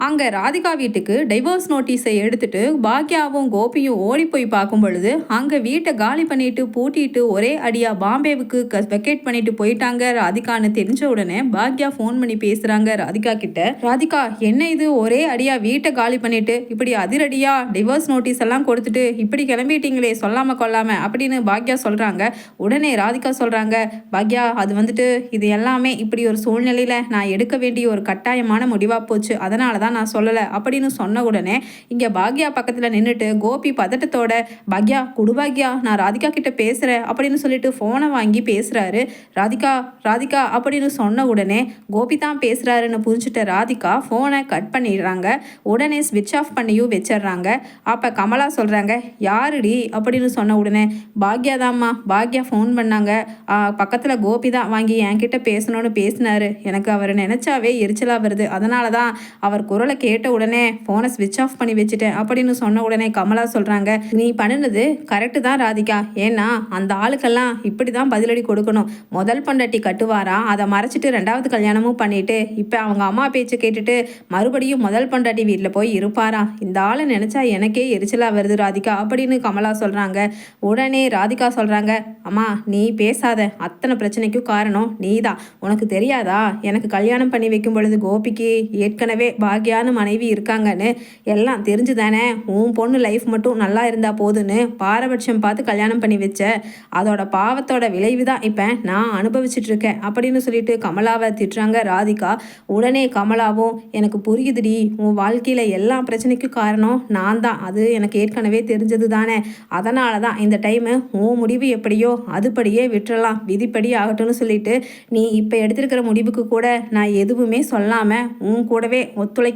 அங்கே ராதிகா வீட்டுக்கு டைவர்ஸ் நோட்டீஸை எடுத்துட்டு பாக்யாவும் கோபியும் ஓடி போய் பார்க்கும் பொழுது அங்கே வீட்டை காலி பண்ணிட்டு பூட்டிட்டு ஒரே அடியாக பாம்பேவுக்கு க வெக்கேட் பண்ணிட்டு போயிட்டாங்க ராதிகான்னு தெரிஞ்ச உடனே பாக்யா ஃபோன் பண்ணி பேசுகிறாங்க ராதிகா கிட்ட. ராதிகா என்ன இது? ஒரே அடியாக வீட்டை காலி பண்ணிட்டு இப்படி அதிரடியாக டிவோர்ஸ் நோட்டீஸ் எல்லாம் கொடுத்துட்டு இப்படி கிளம்பிட்டீங்களே சொல்லாமல் கொள்ளாம அப்படின்னு பாக்யா சொல்கிறாங்க உடனே ராதிகா சொல்கிறாங்க பாக்யா அது வந்துட்டு இது எல்லாமே இப்படி ஒரு சூழ்நிலையில் நான் எடுக்க வேண்டிய ஒரு கட்டாயமான முடிவாக போச்சு. அதனால தான் நான் சொல்லலை அப்படின்னு சொன்ன உடனே இங்கே பாக்யா பக்கத்தில் நின்றுட்டு கோபி பதட்டத்தோட பாக்யா குடு பாக்யா நான் ராதிகா கிட்ட பேசுகிறேன் அப்படின்னு சொல்லிட்டு ஃபோனை வாங்கி பேசுகிறாரு ராதிகா ராதிகா அப்படின்னு சொன்ன உடனே கோபி தான் பேசுகிறாருன்னு புரிஞ்சுட்ட ராதிகா ஃபோனை கட் பண்ணிடுறாங்க. உடனே ஸ்விட்ச் ஆஃப் பண்ணியும் வச்சிடுறாங்க. அப்போ கமலா சொல்கிறாங்க யாருடி? அப்படின்னு சொன்ன உடனே பாக்யா தாம்மா பாக்யா ஃபோன் பண்ணாங்க. பக்கத்தில் கோபி தான் வாங்கி என்கிட்ட பேசணும்னு பேசினாரு. எனக்கு அவர் நினச்சாவே எரிச்சலாக வருது. அதனால தான் அவர் குரல் கேட்ட உடனே ஃபோனை ஸ்விட்ச் ஆஃப் பண்ணி வச்சுட்டேன். அப்படின்னு சொன்ன உடனே கமலா சொல்கிறாங்க நீ பண்ணினது கரெக்டு தான் ராதிகா. ஏன்னா அந்த ஆளுக்கெல்லாம் இப்படி தான் பதிலடி கொடுக்கணும். முதல் பொண்டாட்டி கட்டுவாரா? அதை மறைச்சிட்டு ரெண்டாவது கல்யாணமும் பண்ணிட்டு இப்போ அவங்க அம்மா பேச்சு கேட்டுட்டு மறுபடியும் முதல் பொண்டாட்டி வீட்டில் போய் இருப்பாரா? இந்த ஆளை நினச்சா எனக்கே எரிச்சலாக வருது ராதிகா அப்படின்னு கமலா சொல்கிறாங்க உடனே ராதிகா சொல்கிறாங்க அம்மா நீ பேசாத. அத்தனை பிரச்சனைக்கும் காரணம் நீ தான் உனக்கு தெரியாதா? எனக்கு கல்யாணம் பண்ணி வைக்கும் பொழுது கோபிக்கு ஏற்கனவே பாக்கியான மனைவி இருக்காங்கன்னு எல்லாம் தெரிஞ்சு தானே உன் பொண்ணு லைஃப் மட்டும் நல்லா இருந்தால் போதுன்னு பாரபட்சம் பார்த்து கல்யாணம் பண்ணி வச்ச அதோட பாவத்தோட விளைவு தான் இப்போ நான் அனுபவிச்சுட்டு இருக்கேன் அப்படின்னு சொல்லிட்டு கமலாவை திட்டுறாங்க ராதிகா. உடனே கமலாவும் எனக்கு புரியுதுடி. உன் வாழ்க்கையில் எல்லா பிரச்சனைக்கும் காரணம் நான் தான். அது எனக்கு ஏற்கனவே தெரிஞ்சது தானே அதனால தான் இந்த டைமு உன் முடிவு எப்படியோ அதுபடியே விட்டுறலாம். விதிப்படி ஆகட்டும்னு சொல்லிட்டு நீ இப்போ எடுத்திருக்கிற முடிவுக்கு கூட நான் எதுவுமே சொல்லாமல் உன் கூடவே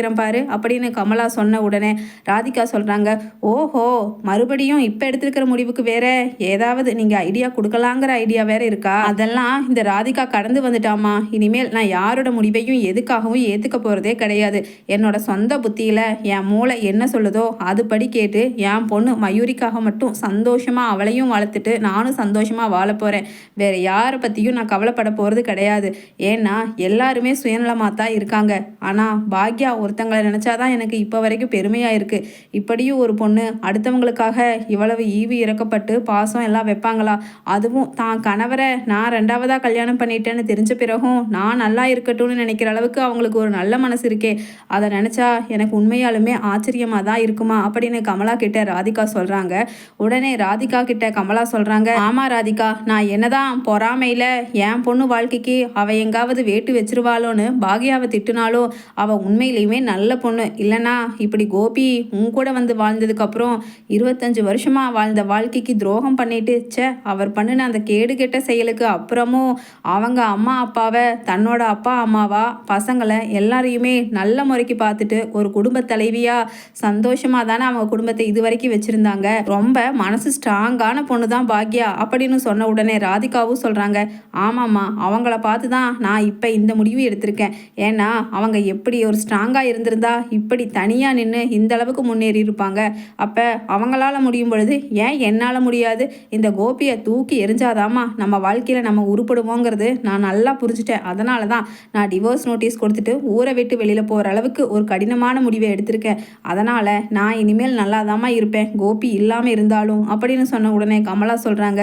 வைக்கிறேன் பாரு அப்படின்னு கமலா சொன்ன உடனே ராதிகா சொல்கிறாங்க ஓஹோ மறுபடியும் இப்போ எடுத்திருக்கிற முடிவுக்கு வேற ஏதாவது நீங்கள் ஐடியா கொடுக்கலாங்கிற ஐடியா வேற இருக்கா? அதெல்லாம் இந்த ராதிகா கடந்து வந்துட்டாமா இனிமேல் நான் யாரோட முடிவையும் எதுக்காகவும் ஏற்றுக்க போகிறதே கிடையாது. என்னோட சொந்த புத்தியில் என் மூளை என்ன சொல்லுதோ அதுபடி கேட்டு என் பொண்ணு மயூரிக்காக மட்டும் சந்தோஷமாக அவளையும் வளர்த்துட்டு நானும் சந்தோஷமாக வாழ போகிறேன் வேற யாரை பற்றியும் நான் கவலைப்பட போகிறது கிடையாது. ஏன்னா எல்லாருமே சுயநலமாக தான் இருக்காங்க. ஆனால் பாக்யா ஒருத்தங்களை நினச்சாதான் எனக்கு இப்போ வரைக்கும் பெருமையாக இருக்குது இப்படியும் ஒரு பொண்ணு அடுத்தவங்களுக்காக இவ்வளவு ஈவி இறக்கப்பட்டு பாசம் எல்லாம் வைப்பாங்களா? அதுவும் தான் கணவரை நான் ரெண்டாவதாக கல்யாணம் பண்ணிட்டேன்னு தெரிஞ்ச பிறகும் நான் நல்லா இருக்கட்டும்னு நினைக்கிற அளவுக்கு அவங்களுக்கு ஒரு நல்ல மனசு இருக்கே. அதை நினச்சா எனக்கு உண்மையாலுமே ஆச்சரியமாக தான் இருக்குமா? அப்படின்னு கமலா கிட்ட ராதிகா சொல்கிறாங்க உடனே ராதிகா கிட்ட கமலா சொல்கிறாங்க ஆமாம் ராதிகா நான் என்னதான் பொறாமையில் என் பொண்ணு வாழ்க்கைக்கு அவள் எங்காவது வேட்டு வச்சிருவாளோன்னு பாக்யாவை திட்டுனாலும் அவள் உண்மையிலையுமே நல்ல பொண்ணு. இல்லைனா இப்படி கோபி உன் கூட வந்து வாழ்ந்ததுக்கப்புறம் இருபத்தஞ்சு வருஷமாக வாழ்ந்த வாழ்க்கைக்கு துரோகம் பண்ணிட்டு ச்சே அவர் பண்ணின அந்த கேடு கெட்ட செயலுக்கு அப்புறமும் அவங்க அம்மா அப்பாவை தன்னோட அப்பா அம்மாவா பசங்களை எல்லாரையுமே நல்ல முறைக்கு பார்த்துட்டு ஒரு குடும்ப தலைவியா சந்தோஷமாக தானே அவங்க குடும்பத்தை இது வரைக்கும் வச்சுருந்தாங்க. ரொம்ப மனசு ஸ்ட்ராங்கான பொண்ணு தான் பாக்யா அப்படின்னு சொன்ன உடனே ராதிகாவும் சொல்கிறாங்க ஆமாம்மா அவங்கள பார்த்து தான் நான் இப்போ இந்த முடிவு எடுத்திருக்கேன். ஏன்னா அவங்க எப்படி ஒரு ஸ்ட்ராங்காக இருந்திருந்தா இப்படி தனியாக நின்று இந்த அளவுக்கு முன்னேறி இருப்பாங்க அப்போ அவங்களால முடியும் பொழுது ஏன் என்னால் முடியாது? இந்த கோபியை தூக்கி எரிஞ்சாதாமா நம்ம வாழ்க்கையில் நம்ம உருப்படுவோங்கிறது நான் நல்லா புரிஞ்சுட்டேன். அதனால தான் நான் டிவோர்ஸ் நோட்டீஸ் கொடுத்துட்டு ஊரை விட்டு வெளியில் போகிற அளவுக்கு ஒரு கடினமான முடிவை எடுத்திருக்கேன். அதனால் நான் இனிமேல் நல்லா இருப்பேன். கோபி இல்லாமல் இருந்தாலும் அப்படின்னு சொன்ன உடனே கமலா சொல்கிறாங்க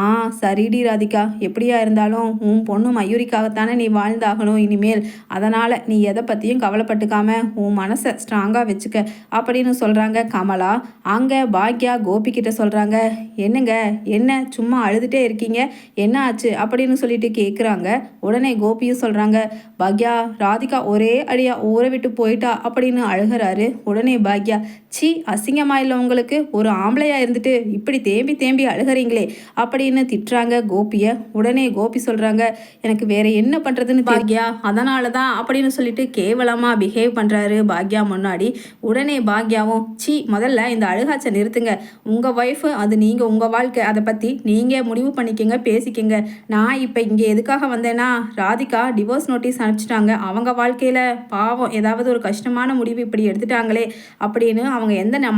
ஆ சரிடி ராதிகா. எப்படியா இருந்தாலும் உன் பொண்ணு மயூரிக்காகத்தானே நீ வாழ்ந்தாகணும் இனிமேல். அதனால் நீ எதை பற்றியும் கவலைப்பட்டுக்க கவலைப்பட்டுக்காம உன் மனசை ஸ்ட்ராங்காக வச்சுக்க அப்படின்னு சொல்கிறாங்க கமலா. அங்கே பாக்யா கோபி சொல்கிறாங்க என்னங்க என்ன சும்மா அழுதுகிட்டே இருக்கீங்க? என்ன ஆச்சு? அப்படின்னு சொல்லிட்டு கேட்குறாங்க உடனே கோபியும் சொல்கிறாங்க பாக்யா ராதிகா ஒரே அடியாக ஊரை விட்டு போயிட்டா? அப்படின்னு அழுகிறாரு. உடனே பாக்யா சி அசிங்கமா இல்லை உங்களுக்கு? ஒரு ஆம்பளையாக இருந்துட்டு இப்படி தேம்பி தேம்பி அழுகிறீங்களே? அப்படின்னு திட்டுறாங்க கோபியை. உடனே கோபி சொல்கிறாங்க எனக்கு வேற என்ன பண்ணுறதுன்னு பாக்யா அதனால தான் அப்படின்னு சொல்லிட்டு கேவலமாக பிஹேவ் பண்ணுறாரு பாக்யா முன்னாடி. உடனே பாக்யாவும் சி முதல்ல இந்த அழுகாச்சை நிறுத்துங்க. உங்கள் ஒய்ஃபு அது நீங்கள் உங்கள் வாழ்க்கை. அதை பற்றி நீங்கள் முடிவு பண்ணிக்கங்க பேசிக்கங்க. நான் இப்போ இங்கே எதுக்காக வந்தேன்னா ராதிகா டிவோர்ஸ் நோட்டீஸ் அனுப்பிச்சிட்டாங்க. அவங்க வாழ்க்கையில் பாவம் ஏதாவது ஒரு கஷ்டமான முடிவு இப்படி எடுத்துட்டாங்களே அப்படின்னு அவங்க எந்த ந-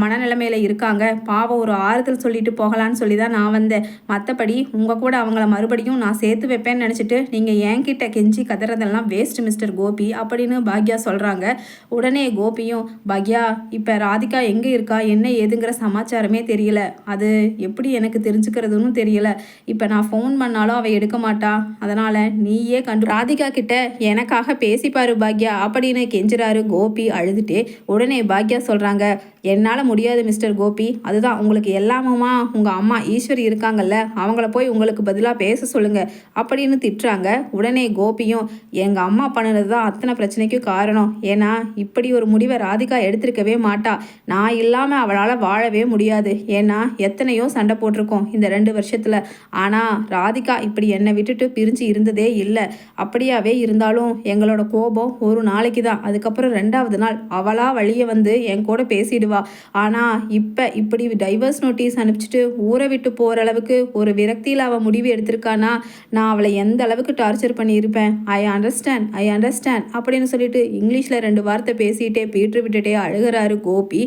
இருக்காங்க பாவம் ஒரு ஆறுதல் சொல்லிட்டு போகலான்னு சொல்லி தான் நான் வந்தேன். மற்றபடி உங்கள் கூட அவங்கள மறுபடியும் நான் சேர்த்து வைப்பேன்னு நினச்சிட்டு நீங்கள் என்கிட்ட கெஞ்சி கதறதெல்லாம் வேஸ்ட் மிஸ்டர் கோபி அப்படின்னு பாக்யா சொல்கிறாங்க உடனே கோபியும் பக்யா இப்போ ராதிகா எங்கே இருக்கா? என்ன ஏதுங்கிற சமாச்சாரமே தெரியல. அது எப்படி எனக்கு தெரிஞ்சுக்கிறதுன்னு தெரியல. இப்போ நான் ஃபோன் பண்ணாலும் அவள் எடுக்க மாட்டா. அதனால் நீயே கண்டு ராதிகா கிட்ட எனக்காக பேசிப்பாரு பாக்யா அப்படின்னு கெஞ்சுறாரு கோபி அழுதுட்டே. உடனே பாக்யா சொல்கிறாங்க என்னால் முடியாது மிஸ்டர் கோபி. அதுதான் உங்களுக்கு எல்லாமுமா? உங்கள் அம்மா ஈஸ்வரி இருக்காங்கல்ல. அவங்கள போய் உங்களுக்கு பதிலாக பேச சொல்லுங்க அப்படின்னு திட்டுறாங்க. உடனே கோபியும் எங்கள் அம்மா பண்ணுறது தான் அத்தனை பிரச்சனைக்கும் காரணம். ஏன்னா இப்படி ஒரு முடிவை ராதிகா எடுத்திருக்கவே மாட்டா. நான் இல்லாமல் அவளால் வாழவே முடியாது. ஏன்னா எத்தனையோ சண்டை போட்டிருக்கோம் இந்த ரெண்டு வருஷத்தில். ஆனால் ராதிகா இப்படி என்னை விட்டுட்டு பிரிஞ்சு இருந்ததே இல்லை. அப்படியாவே இருந்தாலும் எங்களோட கோபம் ஒரு நாளைக்கு தான். அதுக்கப்புறம் ரெண்டாவது நாள் அவளாக வழியை வந்து என் கூட பேசிடுவா. ஆனால் இப்போ இப்படி டைவர்ஸ் நோட்டீஸ் அனுப்பிச்சிட்டு ஊரை விட்டு போகிற அளவுக்கு ஒரு விரக்தியில் அவள் முடிவு எடுத்திருக்கானா? நான் அவளை எந்த அளவுக்கு டார்ச்சர் பண்ணியிருப்பேன்? ஐ அண்டர்ஸ்டாண்ட் ஐ அண்டர்ஸ்டாண்ட் அப்படின்னு சொல்லிட்டு இங்கிலீஷில் ரெண்டு ரெண்டு வார்த்தை பேசிட்டே பீட்டு விட்டுட்டே அழுகிறாரு கோபி.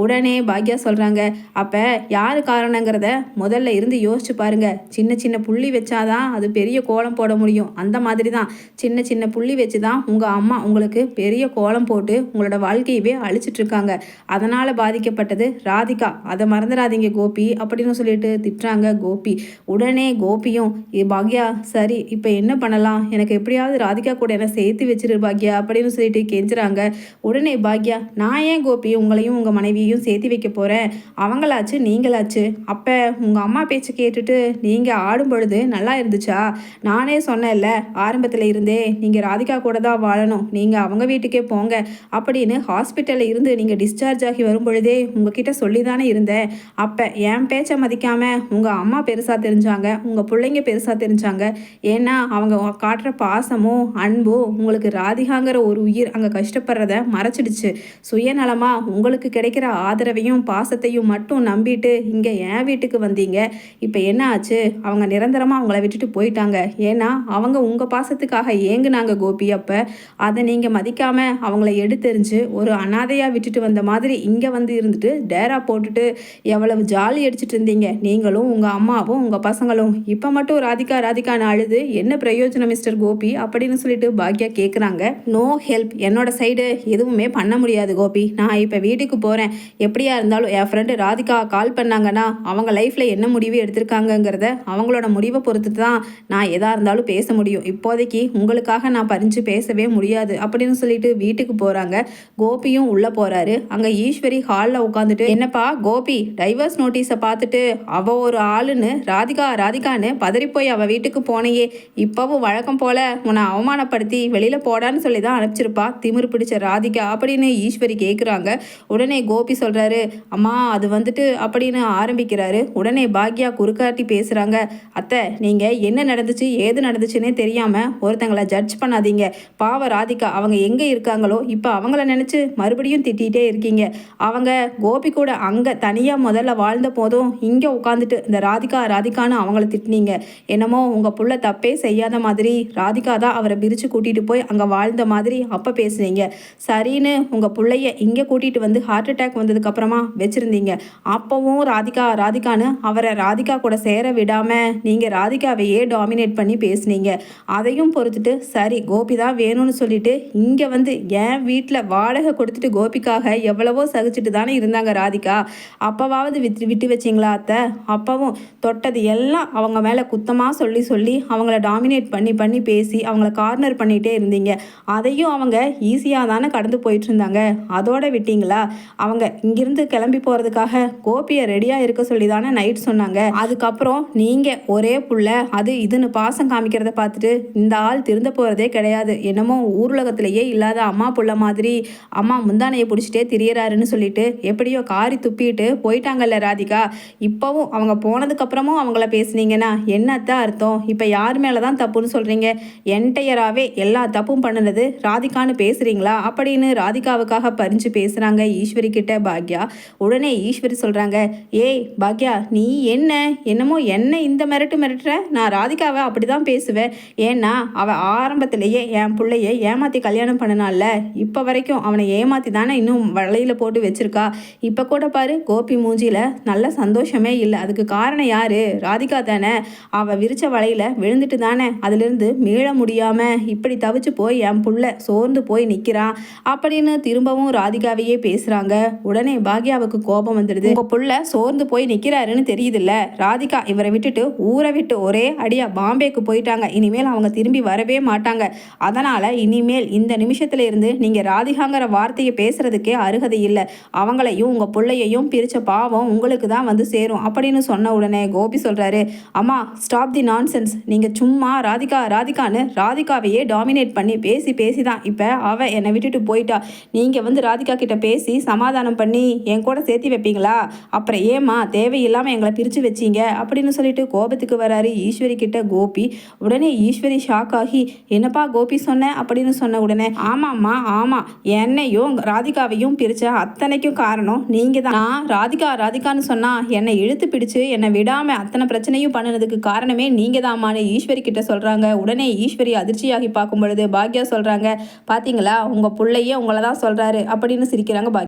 உடனே பாக்யா சொல்கிறாங்க அப்போ யார் காரணங்கிறத முதல்ல இருந்து யோசிச்சு பாருங்க. சின்ன சின்ன புள்ளி வச்சாதான் அது பெரிய கோலம் போட முடியும். அந்த மாதிரி தான் சின்ன சின்ன புள்ளி வச்சு தான் உங்கள் அம்மா உங்களுக்கு பெரிய கோலம் போட்டு உங்களோட வாழ்க்கையவே அழிச்சிட்ருக்காங்க அதனால் பாதிக்கப்பட்டது ராதிகா. அதை மறந்துடாதீங்க கோபி அப்படின்னு சொல்லிட்டு திட்டுறாங்க கோபி. உடனே கோபியும் பாக்யா சரி இப்போ என்ன பண்ணலாம்? எனக்கு எப்படியாவது ராதிகா கூட என்ன சேர்த்து வச்சிரு பாக்யா அப்படின்னு சொல்லிட்டு கெஞ்சுறாங்க. உடனே பாக்யா நான் ஏன் கோபி? உங்களையும் உங்கள் மனைவியையும் சேர்த்து வைக்க போகிறேன் அவங்களாச்சு? நீங்களாச்சு? அப்போ உங்கள் அம்மா பேச்சு கேட்டுட்டு நீங்கள் ஆடும் பொழுது நல்லா இருந்துச்சா? நானே சொன்னேன்ல ஆரம்பத்தில் இருந்தே நீங்கள் ராதிகா கூட தான் வாழணும். நீங்கள் அவங்க வீட்டுக்கே போங்க. அப்படின்னு ஹாஸ்பிட்டலில் இருந்து நீங்கள் டிஸ்சார்ஜ் ஆகி வரும் பொழுதே உங்ககிட்ட சொல்லி தானே இருந்தேன். அப்போ என் பேச்சை மதிக்காமல் உங்கள் அம்மா பெருசாக தெரிஞ்சாங்க உங்கள் பிள்ளைங்க பெருசாக தெரிஞ்சாங்க. ஏன்னா அவங்க காட்டுற பாசமும் அன்பும் உங்களுக்கு ராதிகாங்கிற ஒரு உயிர் அங்கே கஷ்டம் கஷ்டப்படுறத மறைச்சிடுச்சு. சுயநலமாக உங்களுக்கு கிடைக்கிற ஆதரவையும் பாசத்தையும் மட்டும் நம்பிட்டு இங்கே என் வீட்டுக்கு வந்தீங்க. இப்போ என்ன ஆச்சு? அவங்க நிரந்தரமாக அவங்கள விட்டுட்டு போயிட்டாங்க. ஏன்னா அவங்க உங்கள் பாசத்துக்காக ஏங்குனாங்க கோபி. அப்போ அதை நீங்கள் மதிக்காமல் அவங்கள எடுத்தெறிஞ்சு ஒரு அனாதையாக விட்டுட்டு வந்த மாதிரி இங்கே வந்து இருந்துட்டு டேரா போட்டுட்டு எவ்வளவு ஜாலி அடிச்சிட்டு இருந்தீங்க. நீங்களும் உங்கள் அம்மாவும் உங்கள் பசங்களும். இப்போ மட்டும் ராதிகா ராதிகான்னு அழுது என்ன பிரயோஜனம் மிஸ்டர் கோபி? அப்படின்னு சொல்லிட்டு பாக்யா கேட்குறாங்க நோ ஹெல்ப். என்னோட எதுவுமே பண்ண முடியாது கோபி. நான் இப்போ வீட்டுக்கு போகிறேன் எப்படியா இருந்தாலும் என் ஃப்ரெண்டு ராதிகா கால் பண்ணாங்கன்னா அவங்க லைஃப்பில் என்ன முடிவு எடுத்திருக்காங்கங்கிறத அவங்களோட முடிவை பொறுத்து தான் நான் எதாக இருந்தாலும் பேச முடியும். இப்போதைக்கு உங்களுக்காக நான் பறிஞ்சு பேசவே முடியாது அப்படின்னு சொல்லிட்டு வீட்டுக்கு போகிறாங்க கோபியும் உள்ளே போகிறாரு அங்கே ஈஸ்வரி ஹாலில் உட்காந்துட்டு என்னப்பா கோபி டைவர்ஸ் நோட்டீஸை பார்த்துட்டு அவ ஒரு ஆளுன்னு ராதிகா ராதிகான்னு பதறிப்போய் அவள் வீட்டுக்கு போனையே. இப்போவும் வழக்கம் போல உன்னை அவமானப்படுத்தி வெளியில் போடான்னு சொல்லி தான் அனுப்பிச்சிருப்பா. திமிரு பிடிச்ச ராதிகா அப்படின்னு ஈஸ்வரி கேட்குறாங்க உடனே கோபி சொல்கிறாரு அம்மா அது வந்துட்டு அப்படின்னு ஆரம்பிக்கிறாரு. உடனே பாக்யா குறுக்காட்டி பேசுகிறாங்க அத்தை நீங்கள் என்ன நடந்துச்சு ஏது நடந்துச்சுன்னே தெரியாமல் ஒருத்தங்களை ஜட்ஜ் பண்ணாதீங்க. பாவ ராதிகா அவங்க எங்கே இருக்காங்களோ இப்போ அவங்கள நினச்சி மறுபடியும் திட்டிகிட்டே இருக்கீங்க. அவங்க கோபி கூட அங்கே தனியாக முதல்ல வாழ்ந்த போதும் இங்கே உட்காந்துட்டு இந்த ராதிகா ராதிகான்னு அவங்கள திட்டினீங்க. என்னமோ உங்கள் புள்ள தப்பே செய்யாத மாதிரி ராதிகா தான் அவரை பிரித்து கூட்டிகிட்டு போய் அங்கே வாழ்ந்த மாதிரி அப்போ பேசுனீங்க. சரின்னு உங்கள் பிள்ளைய இங்கே கூட்டிகிட்டு வந்து ஹார்ட் அட்டாக் வந்ததுக்கப்புறமா வச்சுருந்தீங்க. அப்போவும் ராதிகா ராதிகான்னு அவரை ராதிகா கூட சேர விடாமல் நீங்கள் ராதிகாவையே டாமினேட் பண்ணி பேசுனீங்க. அதையும் பொறுத்துட்டு சரி கோபி தான் வேணும்னு சொல்லிட்டு இங்கே வந்து என் வீட்டில் வாடகை கொடுத்துட்டு கோபிக்காக எவ்வளவோ சகிச்சுட்டு தானே இருந்தாங்க ராதிகா. அப்போவாவது விட்டு விட்டு வச்சிங்களா அத்தை? அப்பவும் தொட்டது எல்லாம் அவங்க மேலே குத்தமாக சொல்லி சொல்லி அவங்கள டாமினேட் பண்ணி பண்ணி பேசி அவங்கள கார்னர் பண்ணிகிட்டே இருந்தீங்க. அதையும் அவங்க ஈஸியாக தானே கடந்து போயிட்டு இருந்தாங்க அதோட விட்டீங்களா? அவங்க இங்கிருந்து கிளம்பி போகிறதுக்காக கோபியை ரெடியாக இருக்க சொல்லி தானே நைட் சொன்னாங்க. அதுக்கப்புறம் நீங்கள் ஒரே புள்ள அது இதுன்னு பாசம் காமிக்கிறத பார்த்துட்டு இந்த ஆள் திருந்த போகிறதே கிடையாது. என்னமோ ஊர்லகத்திலேயே இல்லாத அம்மா புள்ள மாதிரி அம்மா முந்தானையை பிடிச்சிட்டே திரியறாருன்னு சொல்லிட்டு எப்படியோ காரி துப்பிட்டு போயிட்டாங்கல்ல ராதிகா. இப்போவும் அவங்க போனதுக்கப்புறமும் அவங்கள பேசுனீங்கன்னா என்னத்தான் அர்த்தம்? இப்போ யார் மேலே தான் தப்புன்னு சொல்கிறீங்க என்டையராகவே எல்லா தப்பும் பண்ணுனது ராதிகான்னு பேசுகிறீங்களா அப்படின்னு ராதிகாவுக்காக பறிஞ்சு பேசுகிறாங்க ஈஸ்வரி கிட்ட பாக்யா. உடனே ஈஸ்வரி சொல்கிறாங்க ஏய் பாக்யா நீ என்ன? என்னமோ என்ன இந்த மிரட்டு மிரட்டுற? நான் ராதிகாவை அப்படி தான் பேசுவேன். ஏன்னா அவள் ஆரம்பத்திலேயே என் பிள்ளைய ஏமாற்றி கல்யாணம் பண்ணனால இப்போ வரைக்கும் அவனை ஏமாற்றி தானே இன்னும் வலையில் போட்டு வச்சுருக்கா. இப்போ கூட பாரு கோபி மூஞ்சியில் நல்ல சந்தோஷமே இல்லை. அதுக்கு காரணம் யார்? ராதிகா தானே. அவள் விரிச்ச வலையில் விழுந்துட்டு தானே. அதுலேருந்து மீள முடியாமல் இப்படி தவிச்சு போய் என் புள்ள சோர்ந்து போய் நிற்கிற நினைக்கிறான் அப்படின்னு திரும்பவும் ராதிகாவையே பேசுறாங்க. உடனே பாக்யாவுக்கு கோபம் வந்துடுது. உங்க புள்ள சோர்ந்து போய் நிக்கிறாருன்னு தெரியுதுல்ல. ராதிகா இவரை விட்டுட்டு ஊரை விட்டு ஒரே அடியா பாம்பேக்கு போயிட்டாங்க. இனிமேல் அவங்க திரும்பி வரவே மாட்டாங்க. அதனால இனிமேல் இந்த நிமிஷத்துல இருந்து நீங்க ராதிகாங்கிற வார்த்தையை பேசுறதுக்கே அருகதை இல்லை. அவங்களையும் உங்க பிள்ளையையும் பிரிச்ச பாவம் உங்களுக்கு தான் வந்து சேரும் அப்படின்னு சொன்ன உடனே கோபி சொல்றாரு. அம்மா ஸ்டாப் தி நான்சென்ஸ் நீங்க சும்மா ராதிகா ராதிகான்னு ராதிகாவையே டாமினேட் பண்ணி பேசி பேசி தான். இப்போ அவ என்னை என்னை விட்டுட்டு போயிட்டா. நீங்கள் வந்து ராதிகா கிட்ட பேசி சமாதானம் பண்ணி என் கூட சேர்த்து வைப்பீங்களா? அப்புறம் ஏம்மா தேவையில்லாமல் எங்களை பிரித்து வச்சீங்க? அப்படின்னு சொல்லிட்டு கோபத்துக்கு வராரு ஈஸ்வரி கிட்ட கோபி. உடனே ஈஸ்வரி ஷாக் ஆகி என்னப்பா கோபி சொன்ன? அப்படின்னு சொன்ன உடனே ஆமாம்மா ஆமாம் என்னையும் ராதிகாவையும் பிரிச்ச அத்தனைக்கும் காரணம் நீங்கள் தான் நான் ராதிகா ராதிகான்னு சொன்னால் என்னை இழுத்து பிடிச்சு என்னை விடாம அத்தனை பிரச்சனையும் பண்ணினதுக்கு காரணமே நீங்கள் தான்மான்னு ஈஸ்வரி கிட்ட சொல்கிறாங்க உடனே ஈஸ்வரி அதிர்ச்சியாகி பார்க்கும் பொழுது பாக்யா சொல்கிறாங்க பார்த்தீங்களா உங்க பிள்ளையே உங்களை தான் சொல்றாரு அப்படின்னு சிரிக்கிறாங்க பாக்யா